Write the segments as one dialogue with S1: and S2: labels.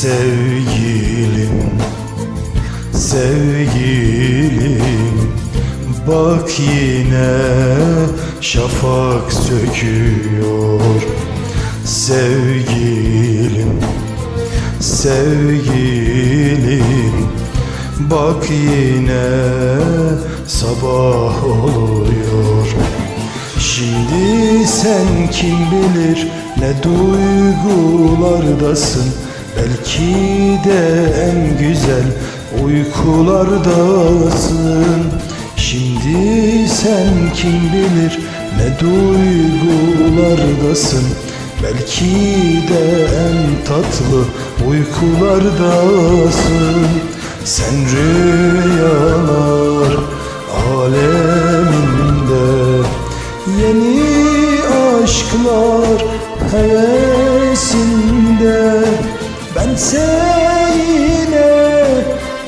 S1: Sevgilim, sevgilim. Bak yine şafak söküyor. Sevgilim, sevgilim. Bak yine sabah oluyor. Şimdi sen kim bilir ne duygulardasın Belki de en güzel uykulardasın. Şimdi sen kim bilir ne duygulardasın. Belki de en tatlı uykulardasın. Sen rüyalar Bense yine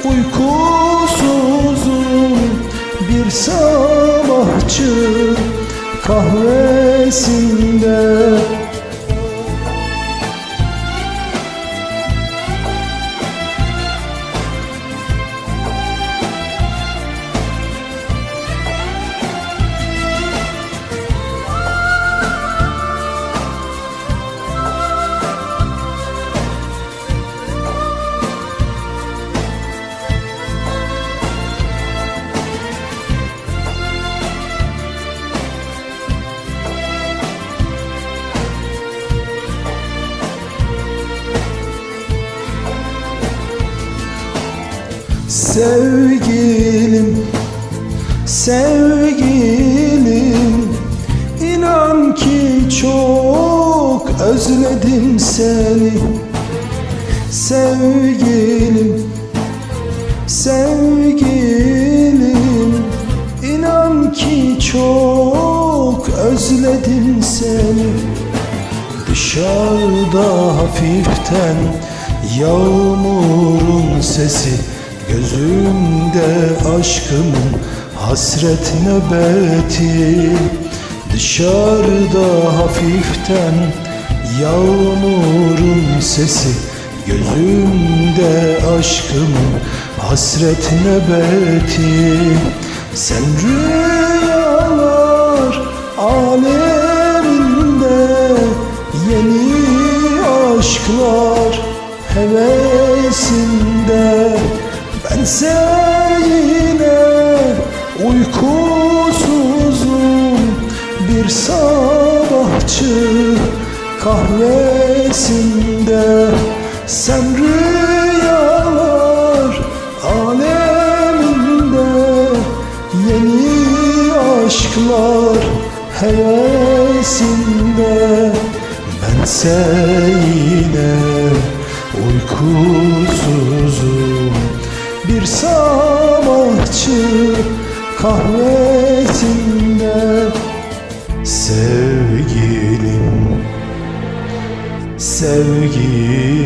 S1: uykusuzum. Bir sabahçı kahvesinde Sevgilim, sevgilim inan ki çok özledim seni. Sevgilim, sevgilim inan ki çok özledim seni. Dışarıda hafiften yağmurun sesi Gözümde aşkımın hasret nöbeti Dışarıda hafiften yağmurun sesi Gözümde aşkımın hasret nöbeti. Sen rüyalar aleminde Yeni aşklar hevesinde Bense yine uykusuzum. Bir sabahçı kahvesinde Sen rüyalar aleminde Yeni aşklar hevesinde. Bense yine uykusuzum sabahçı kahvesinde Sevgilim, sevgilim